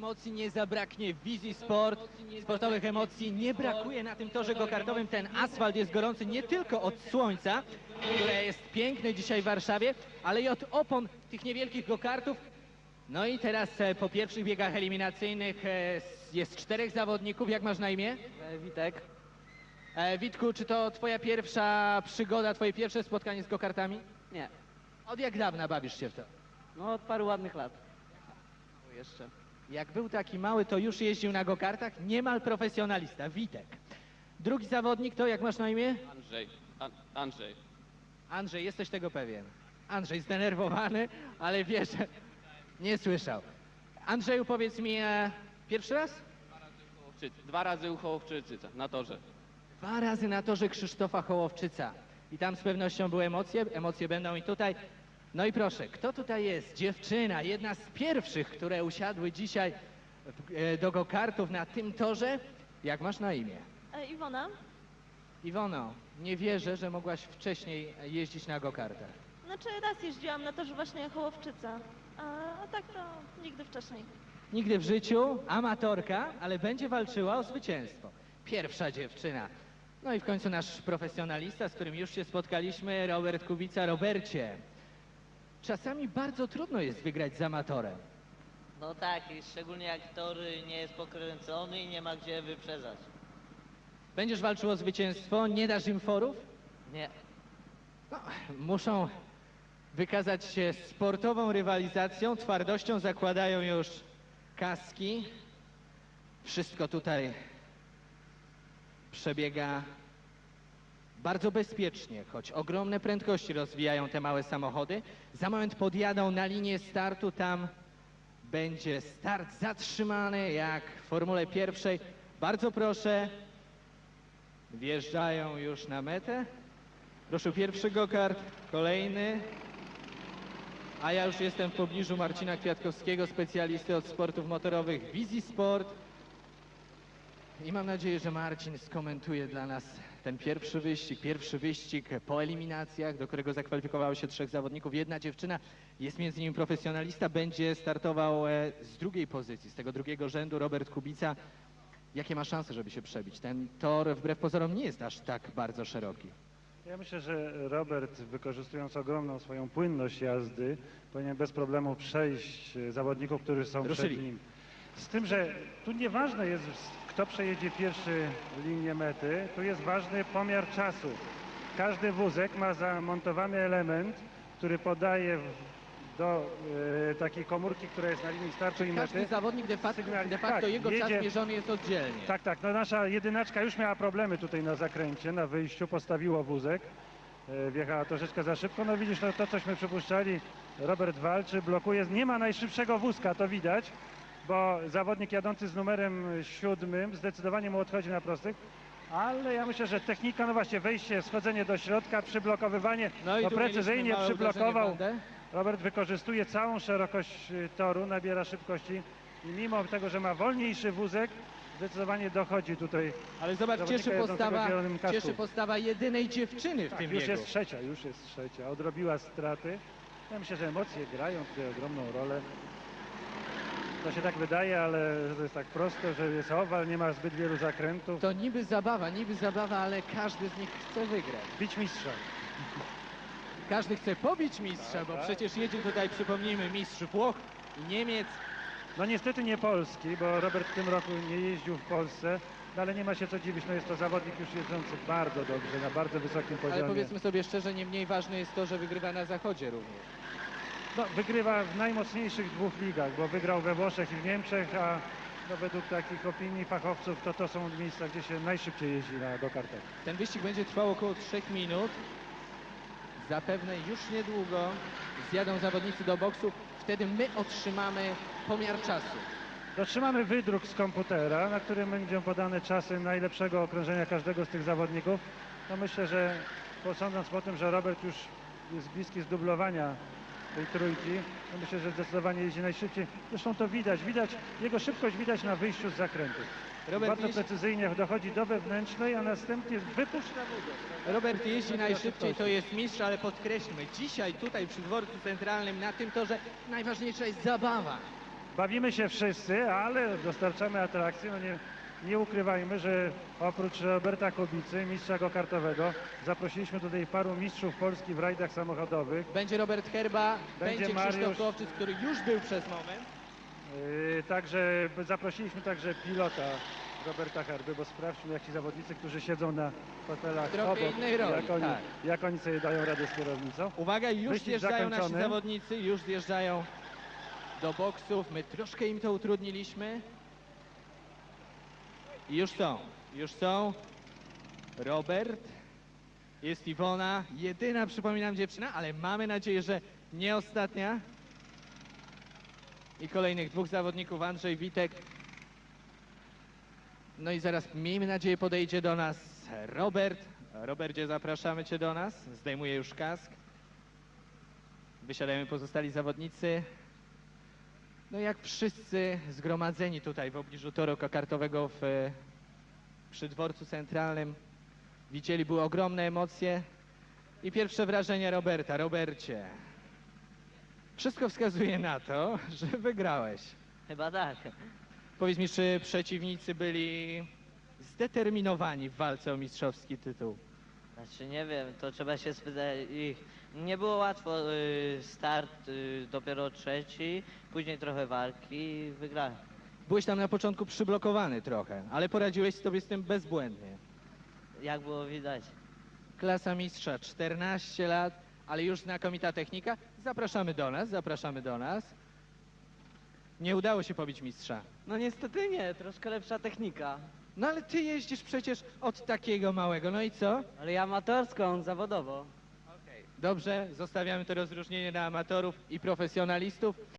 Emocji nie zabraknie w wizji sport, sportowych emocji nie brakuje na tym torze gokartowym. Ten asfalt jest gorący nie tylko od słońca, które jest piękne dzisiaj w Warszawie, ale i od opon tych niewielkich gokartów. No i teraz e, po pierwszych biegach eliminacyjnych e, jest czterech zawodników. Jak masz na imię? E, Witek. Witku, czy to twoja pierwsza przygoda, twoje pierwsze spotkanie z gokartami? Nie. Od jak dawna bawisz się w to? No od paru ładnych lat. Jeszcze. Jak był taki mały, to już jeździł na gokartach. Niemal profesjonalista, Witek. Drugi zawodnik to, jak masz na imię? Andrzej. An Andrzej. Andrzej, jesteś tego pewien. Andrzej zdenerwowany, ale wie, że nie słyszał. Andrzeju, powiedz mi, e, pierwszy raz? Dwa razy u Hołowczycy na torze. Dwa razy na torze Krzysztofa Hołowczyca. I tam z pewnością były emocje, emocje będą i tutaj. No i proszę, kto tutaj jest? Dziewczyna, jedna z pierwszych, które usiadły dzisiaj e, do gokartów na tym torze. Jak masz na imię? E, Iwona, Iwono, nie wierzę, że mogłaś wcześniej jeździć na gokartach. znaczy raz jeździłam na torze właśnie Hołowczyca, a, a tak to nigdy wcześniej. Nigdy w życiu, amatorka, ale będzie walczyła o zwycięstwo. Pierwsza dziewczyna. No i w końcu nasz profesjonalista, z którym już się spotkaliśmy, Robert Kubica. Robercie, czasami bardzo trudno jest wygrać z amatorem. No tak, i szczególnie jak tor nie jest pokręcony i nie ma gdzie wyprzedzać. Będziesz walczył o zwycięstwo, nie dasz im forów? Nie. No, muszą wykazać się sportową rywalizacją, twardością, zakładają już kaski. Wszystko tutaj przebiega bardzo bezpiecznie, choć ogromne prędkości rozwijają te małe samochody. Za moment podjadą na linię startu, tam będzie start zatrzymany jak w Formule pierwszej. Bardzo proszę, wjeżdżają już na metę. Proszę pierwszy gokart, kolejny. A ja już jestem w pobliżu Marcina Kwiatkowskiego, specjalisty od sportów motorowych Wizji Sport. I mam nadzieję, że Marcin skomentuje dla nas ten pierwszy wyścig, pierwszy wyścig po eliminacjach, do którego zakwalifikowało się trzech zawodników. Jedna dziewczyna, jest między nimi profesjonalista, będzie startował e, z drugiej pozycji, z tego drugiego rzędu, Robert Kubica. Jakie ma szanse, żeby się przebić? Ten tor wbrew pozorom nie jest aż tak bardzo szeroki. Ja myślę, że Robert, wykorzystując ogromną swoją płynność jazdy, powinien bez problemu przejść e, zawodników, którzy są Ruszyli. przed nim. Z tym, że tu nieważne jest, kto przejedzie pierwszy linię mety, tu jest ważny pomiar czasu. Każdy wózek ma zamontowany element, który podaje w- do e, takiej komórki, która jest na linii startu i Każdy mety. zawodnik de facto, Sygnali- de facto tak, jego czas jedzie- mierzony jest oddzielnie. Tak, tak. No nasza jedynaczka już miała problemy tutaj na zakręcie, na wyjściu, postawiło wózek. E, Wjechała troszeczkę za szybko. No widzisz, no to cośmy przypuszczali. Robert walczy, blokuje. Nie ma najszybszego wózka, to widać, bo zawodnik jadący z numerem siódmym zdecydowanie mu odchodzi na prostych. Ale ja myślę, że technika, no właśnie, wejście, schodzenie do środka, przyblokowywanie, No i no precyzyjnie przyblokował. Robert wykorzystuje całą szerokość y, toru, nabiera szybkości i mimo tego, że ma wolniejszy wózek, zdecydowanie dochodzi tutaj. Ale zobacz, cieszy postawa, cieszy postawa jedynej dziewczyny w Tak, tym już biegu. jest trzecia, już jest trzecia. Odrobiła straty. Ja myślę, że emocje grają tutaj ogromną rolę. To się tak wydaje, ale to jest tak prosto, że jest owal, nie ma zbyt wielu zakrętów. To niby zabawa, niby zabawa, ale każdy z nich chce wygrać. Bić mistrza. Każdy chce pobić mistrza, bo tak. przecież jedzie tutaj, przypomnijmy, mistrz Włoch i Niemiec. No niestety nie polski, bo Robert w tym roku nie jeździł w Polsce, no ale nie ma się co dziwić, no jest to zawodnik już jeżdżący bardzo dobrze, na bardzo wysokim poziomie. Ale powiedzmy sobie szczerze, nie mniej ważne jest to, że wygrywa na zachodzie również. No, wygrywa w najmocniejszych dwóch ligach, bo wygrał we Włoszech i w Niemczech, a no, według takich opinii fachowców to to są miejsca, gdzie się najszybciej jeździ na gokartach. Ten wyścig będzie trwał około 3 minut. Zapewne już niedługo zjadą zawodnicy do boksu. Wtedy my otrzymamy pomiar czasu. Dotrzymamy wydruk z komputera, na którym będą podane czasy najlepszego okrążenia każdego z tych zawodników. No myślę, że posądząc po tym, że Robert już jest bliski zdublowania tej trójki, no myślę, że zdecydowanie jeździ najszybciej. Zresztą to widać, widać, jego szybkość widać na wyjściu z zakrętu. Robert Bardzo jeździ, precyzyjnie dochodzi do wewnętrznej, a następnie wypuszcza wózek. Robert jeździ najszybciej, to jest mistrz, ale podkreślmy, dzisiaj tutaj przy dworcu centralnym na tym torze najważniejsza jest zabawa. bawimy się wszyscy, ale dostarczamy atrakcji. No nie, nie ukrywajmy, że oprócz Roberta Kubicy, mistrza go-kartowego, zaprosiliśmy tutaj paru mistrzów Polski w rajdach samochodowych. Będzie Robert Herba, Będzie będzie, Mariusz. Krzysztof Kołowczyc, który już był przez moment. Yy, Także zaprosiliśmy także pilota Roberta Herby, bo sprawdźmy jak ci zawodnicy, którzy siedzą na fotelach Trochę obok, innej roli, jak, oni, tak. jak oni sobie dają radę z kierownicą. Uwaga, już Wyścig zjeżdżają nasi zakończony. zawodnicy, już zjeżdżają do boksów. My troszkę im to utrudniliśmy. Już są, już są. Robert, jest Iwona, jedyna, przypominam, dziewczyna, ale mamy nadzieję, że nie ostatnia. I kolejnych dwóch zawodników, Andrzej Witek. No i zaraz, miejmy nadzieję, podejdzie do nas Robert. Robercie, zapraszamy Cię do nas. Zdejmuję już kask. Wysiadają pozostali zawodnicy. No jak wszyscy zgromadzeni tutaj w pobliżu toru kokartowego w, e, przy dworcu centralnym. Widzieli, były ogromne emocje. I pierwsze wrażenie Roberta. Robercie, wszystko wskazuje na to, że wygrałeś. Chyba tak. Powiedz mi, czy przeciwnicy byli zdeterminowani w walce o mistrzowski tytuł? Znaczy nie wiem, to trzeba się spytać ich. Nie było łatwo, y, start y, dopiero trzeci, później trochę walki i wygrałem. Byłeś tam na początku przyblokowany trochę, ale poradziłeś sobie z tym bezbłędnie. Jak było widać. Klasa mistrza, 14 lat, ale już znakomita technika. Zapraszamy do nas, zapraszamy do nas. Nie udało się pobić mistrza. No niestety nie, troszkę lepsza technika. No ale ty jeździsz przecież od takiego małego, no i co? Ale ja amatorsko, on zawodowo. Dobrze, zostawiamy to rozróżnienie na amatorów i profesjonalistów.